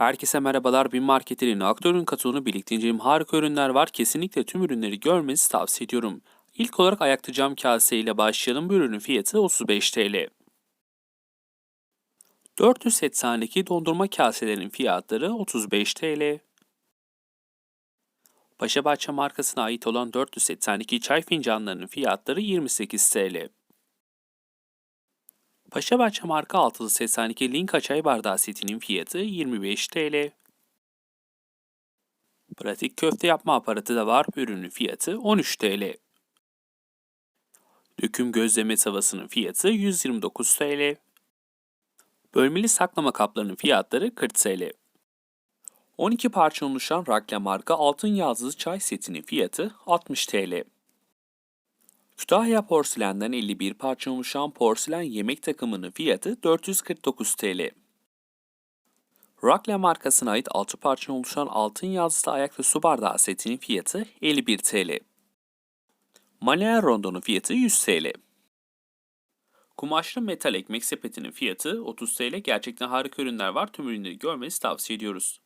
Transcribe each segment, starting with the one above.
Herkese merhabalar. Bin Market'in aktörün katılımını birlikte inceleyim. Harika ürünler var. Kesinlikle tüm ürünleri görmenizi tavsiye ediyorum. İlk olarak ayakta cam kase ile başlayalım. Bu ürünün fiyatı 35 TL. 482 dondurma kaselerin fiyatları 35 TL. Paşabahçe markasına ait olan 482 çay fincanlarının fiyatları 28 TL. Paşabahçe marka altılı 82 Linka çay bardağı setinin fiyatı 25 TL. Pratik köfte yapma aparatı da var. Ürünün fiyatı 13 TL. Döküm gözleme tavasının fiyatı 129 TL. Bölmeli saklama kaplarının fiyatları 40 TL. 12 parça oluşan Rakle marka altın yazılı çay setinin fiyatı 60 TL. Kütahya porselenden 51 parça oluşan porselen yemek takımının fiyatı 449 TL. Rakle markasına ait 6 parça oluşan altın yazısı ayaklı su bardağı setinin fiyatı 51 TL. Manuel rondonun fiyatı 100 TL. Kumaşlı metal ekmek sepetinin fiyatı 30 TL. Gerçekten harika ürünler var. Tüm ürünleri görmenizi tavsiye ediyoruz.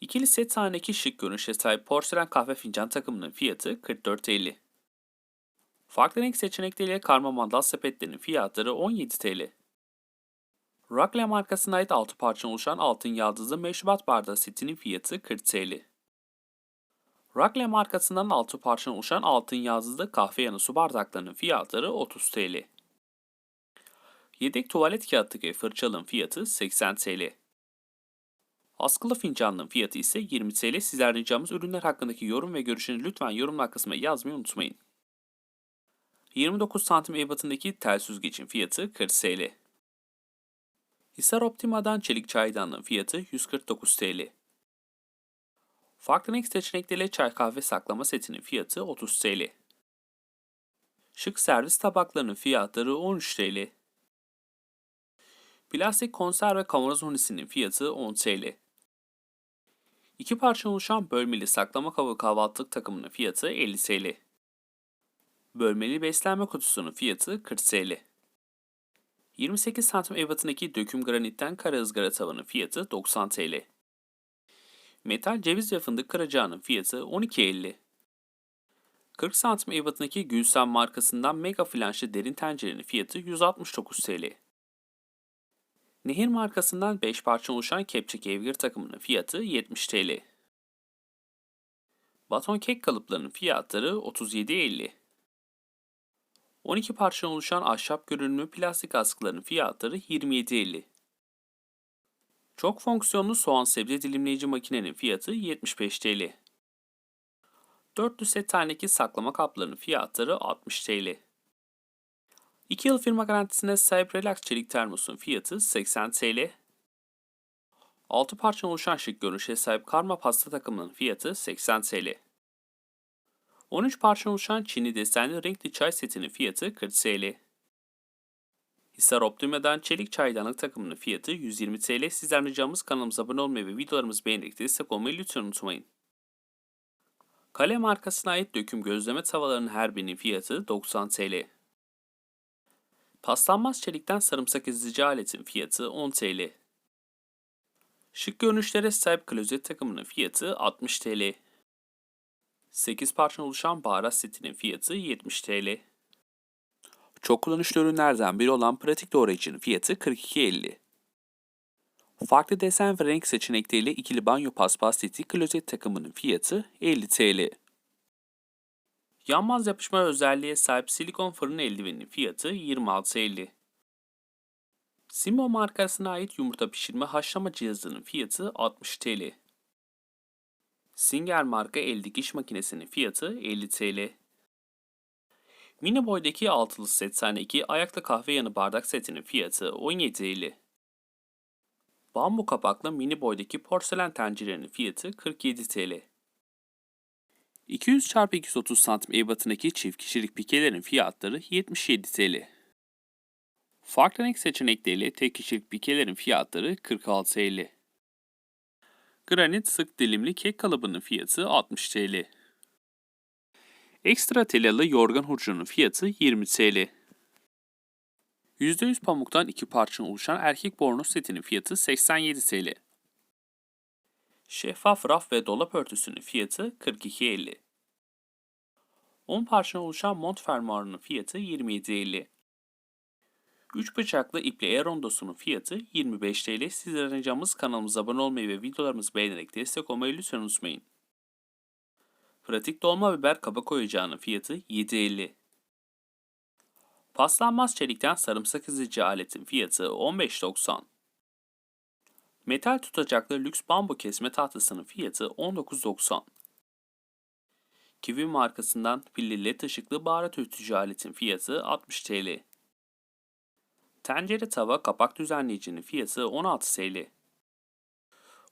İkili set sahneki şık görünüşe sahip porselen kahve fincan takımının fiyatı 44.50. Farklı renk seçenekleriyle karma mandal sepetlerinin fiyatları 17 TL. Rakle markasına ait 6 parça oluşan altın yaldızlı meşrubat bardağı setinin fiyatı 40 TL. Rakle markasından 6 parça oluşan altın yaldızlı kahve yanı su bardaklarının fiyatları 30 TL. Yedek tuvalet kağıtlık fırçalığın fiyatı 80 TL. Askılı fincanlığın fiyatı ise 20 TL. Sizler ricamız ürünler hakkındaki yorum ve görüşünü lütfen yorumlar kısmına yazmayı unutmayın. 29 santim ebatındaki tel süzgecin fiyatı 40 TL. Hisar Optima'dan çelik çaydanlığın fiyatı 149 TL. Farklı renk seçenekleriyle çay kahve saklama setinin fiyatı 30 TL. Şık servis tabaklarının fiyatları 13 TL. Plastik konserve kavanoz unisinin fiyatı 10 TL. İki parça oluşan bölmeli saklama kabı kahvaltılık takımının fiyatı 50 TL. Bölmeli beslenme kutusunun fiyatı 40 TL. 28 santim ebatındaki döküm granitten kara ızgara tavanın fiyatı 90 TL. Metal ceviz ve fındık kıracağının fiyatı 12.50. 40 santim ebatındaki Gülsen markasından mega flanşlı derin tencerenin fiyatı 169 TL. Nehir markasından 5 parça oluşan kepçe kevgir takımının fiyatı 70 TL. Baton kek kalıplarının fiyatları 37.50. 12 parça oluşan ahşap görünümlü plastik askıların fiyatları 27.50. Çok fonksiyonlu soğan sebze dilimleyici makinenin fiyatı 75 TL. 400 set taneki saklama kaplarının fiyatları 60 TL. 2 yıl firma garantisine sahip Relax çelik termosun fiyatı 80 TL. 6 parça oluşan şık görünüşe sahip karma pasta takımının fiyatı 80 TL. 13 parça oluşan Çinli desenli renkli çay setinin fiyatı 40 TL. Hisar Optima'dan çelik çaydanlık takımının fiyatı 120 TL. Sizden ricamız kanalımıza abone olmayı ve videolarımızı beğenerek destek olmayı lütfen unutmayın. Kale markasına ait döküm gözleme tavalarının her birinin fiyatı 90 TL. Paslanmaz çelikten sarımsak ezici aletin fiyatı 10 TL. Şık görünüşlere sahip klozet takımının fiyatı 60 TL. 8 parça oluşan baharat setinin fiyatı 70 TL. Çok kullanışlı ürünlerden biri olan pratik doğrayıcının fiyatı 42.50. Farklı desen ve renk seçenekleriyle ikili banyo paspas seti klozet takımının fiyatı 50 TL. Yanmaz yapışma özelliğe sahip silikon fırın eldiveninin fiyatı 26.50. Simo markasına ait yumurta pişirme haşlama cihazının fiyatı 60 TL. Singer marka el dikiş makinesinin fiyatı 50 TL. Mini boydaki altılı set 2 ayakta kahve yanı bardak setinin fiyatı 17 TL. Bambu kapaklı mini boydaki porselen tencerenin fiyatı 47 TL. 200 x 230 santim ebatındaki çift kişilik pikelerin fiyatları 77 TL. Farklı renk seçenekleriyle tek kişilik pikelerin fiyatları 46 TL. Granit sık dilimli kek kalıbının fiyatı 60 TL. Ekstra telalı yorgan hurcunun fiyatı 20 TL. %100 pamuktan iki parça oluşan erkek bornoz setinin fiyatı 87 TL. Şeffaf raf ve dolap örtüsünün fiyatı 42.50. 10 parçadan oluşan mont fermuarının fiyatı 27.50. 3 bıçaklı ipli erondosunun fiyatı 25 TL. Sizlerden ricamız kanalımıza abone olmayı ve videolarımızı beğenerek destek olmayı lütfen unutmayın. Pratik dolma biber kabak oyuncağının fiyatı 7.50. Paslanmaz çelikten sarımsak ezici aletin fiyatı 15.90. Metal tutacaklı lüks bambu kesme tahtasının fiyatı 19.90. Kiwi markasından pilli led ışıklı baharat öğütücü aletin fiyatı 60 TL. Tencere tava kapak düzenleyicinin fiyatı 16 TL.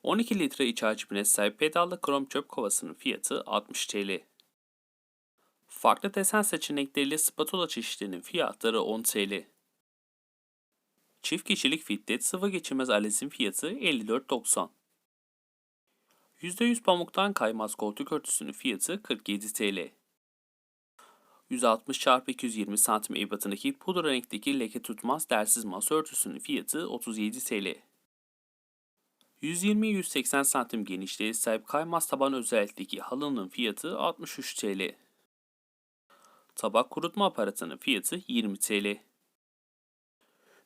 12 litre iç hacmine sahip pedallı krom çöp kovasının fiyatı 60 TL. Farklı desen seçenekleriyle spatula çeşitlerinin fiyatları 10 TL. Çift kişilik fitlet sıvı geçirmez aletin fiyatı 54.90. %100 pamuktan kaymaz koltuk örtüsünün fiyatı 47 TL. 160 x 220 cm ebatındaki pudra renkteki leke tutmaz dersiz masa örtüsünün fiyatı 37 TL. 120-180 cm genişliğe sahip kaymaz taban özellikteki halının fiyatı 63 TL. Tabak kurutma aparatının fiyatı 20 TL.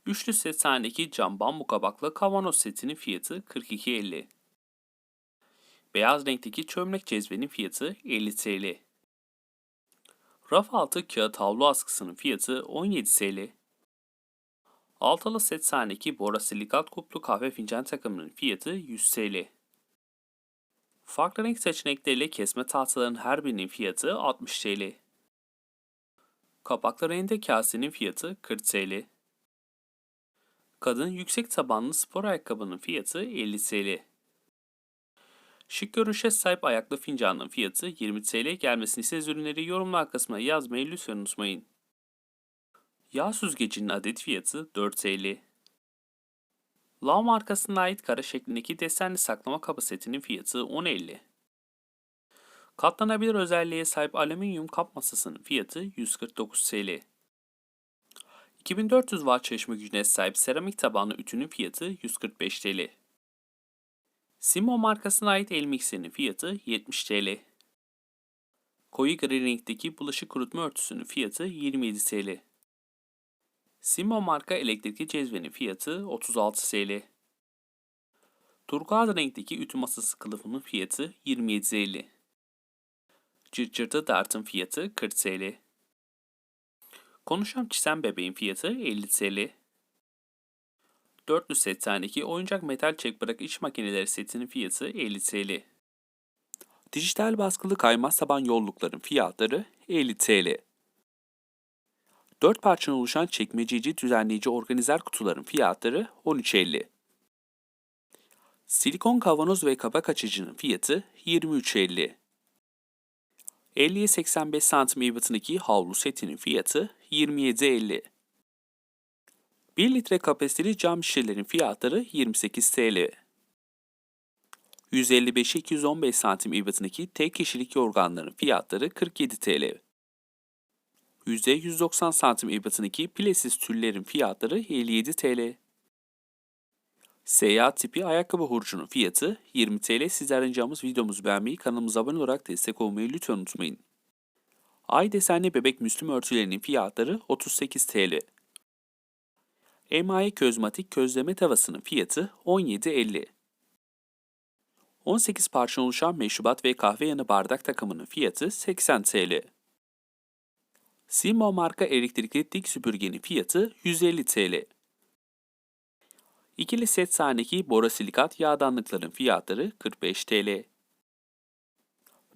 Üçlü set sahnedeki cam bambu kabaklı kavanoz setinin fiyatı 42.50. Beyaz renkteki çömlek cezvenin fiyatı 50 TL. Raf altı kağıt havlu askısının fiyatı 17 TL. Altılı set sahnedeki borosilikat kuplu kahve fincan takımının fiyatı 100 TL. Farklı renk seçenekleriyle kesme tahtaların her birinin fiyatı 60 TL. Kapaklı rende kasenin fiyatı 40 TL. Kadın yüksek tabanlı spor ayakkabının fiyatı 50 TL. Şık görünüşe sahip ayaklı fincanın fiyatı 20 TL gelmesini ise ürünleri yorumlar kısmına yazmayı lütfen unutmayın. Yağ süzgecinin adet fiyatı 4 TL. Lav markasına ait kara şeklindeki desenli saklama kabı setinin fiyatı 10.50. Katlanabilir özelliğe sahip alüminyum kap masasının fiyatı 149 TL. 2400 watt çalışma gücüne sahip seramik tabanlı ütünün fiyatı 145 TL. Simo markasına ait el mikserinin fiyatı 70 TL. Koyu gri renkteki bulaşık kurutma örtüsünün fiyatı 27 TL. Simo marka elektrikli cezvenin fiyatı 36 TL. Turkuaz renkteki ütü masası kılıfının fiyatı 27.50. Cırt cırtı dartın fiyatı 40 TL. Konuşan çizen bebeğin fiyatı 50 TL. Dörtlü set taneki oyuncak metal çek bırak iç makineleri setinin fiyatı 50 TL. Dijital baskılı kaymaz taban yollukların fiyatları 50 TL. 4 parçadan oluşan çekmececi düzenleyici organizer kutuların fiyatları 13.50. Silikon kavanoz ve kabak açıcının fiyatı 23.50. 50'ye 85 santim ebatındaki havlu setinin fiyatı 27.50. 1 litre kapasiteli cam şişelerin fiyatları 28 TL. 155'e 215 santim ebatındaki tek kişilik yorganların fiyatları 47 TL. %190 santim ebatındaki pilesiz tüllerin fiyatları 57 TL. Seyahat tipi ayakkabı hurcunun fiyatı 20 TL. Sizlerden ricamız videomuzu beğenmeyi, kanalımıza abone olarak destek olmayı lütfen unutmayın. Ay desenli bebek müslüm örtülerinin fiyatları 38 TL. Emaye közmatik közleme tavasının fiyatı 17.50. 18 parça oluşan meşrubat ve kahve yanı bardak takımının fiyatı 80 TL. Simo marka elektrikli dik süpürgenin fiyatı 150 TL. İkili set sahneki borosilikat yağdanlıkların fiyatları 45 TL.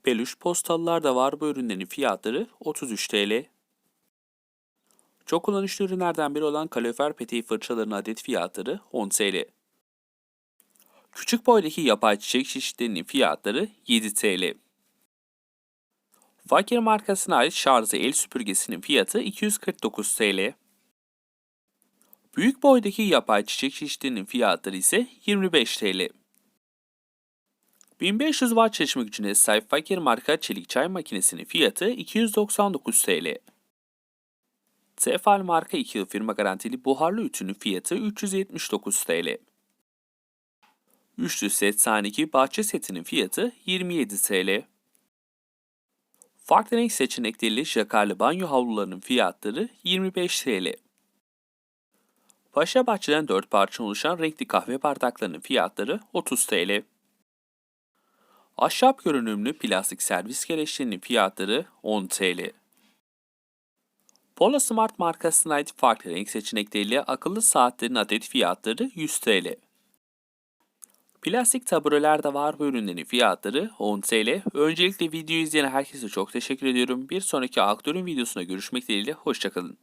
Peluş postalılar da var bu ürünlerin fiyatları 33 TL. Çok kullanışlı ürünlerden biri olan kalorifer peteği fırçaların adet fiyatları 10 TL. Küçük boydaki yapay çiçek çeşitlerinin fiyatları 7 TL. Fakir markasına ait şarjı el süpürgesinin fiyatı 249 TL. Büyük boydaki yapay çiçek çeşitlerinin fiyatları ise 25 TL. 1500 watt çalışma gücüne sahip fakir marka çelik çay makinesinin fiyatı 299 TL. Tefal marka 2 yıl firma garantili buharlı ütünün fiyatı 379 TL. Üçlü set sahneki bahçe setinin fiyatı 27 TL. Farklı renk seçenekleriyle jakarlı banyo havlularının fiyatları 25 TL. Paşa Bahçe'den 4 parça oluşan renkli kahve bardaklarının fiyatları 30 TL. Ahşap görünümlü plastik servis gereçlerinin fiyatları 10 TL. Polo Smart markasına ait farklı renk seçenekleriyle akıllı saatlerin adet fiyatları 100 TL. Plastik tabureler de var bu ürünlerin fiyatları 10 TL. Öncelikle videoyu izleyen herkese çok teşekkür ediyorum. Bir sonraki aktörün videosuna görüşmek dileğiyle hoşçakalın.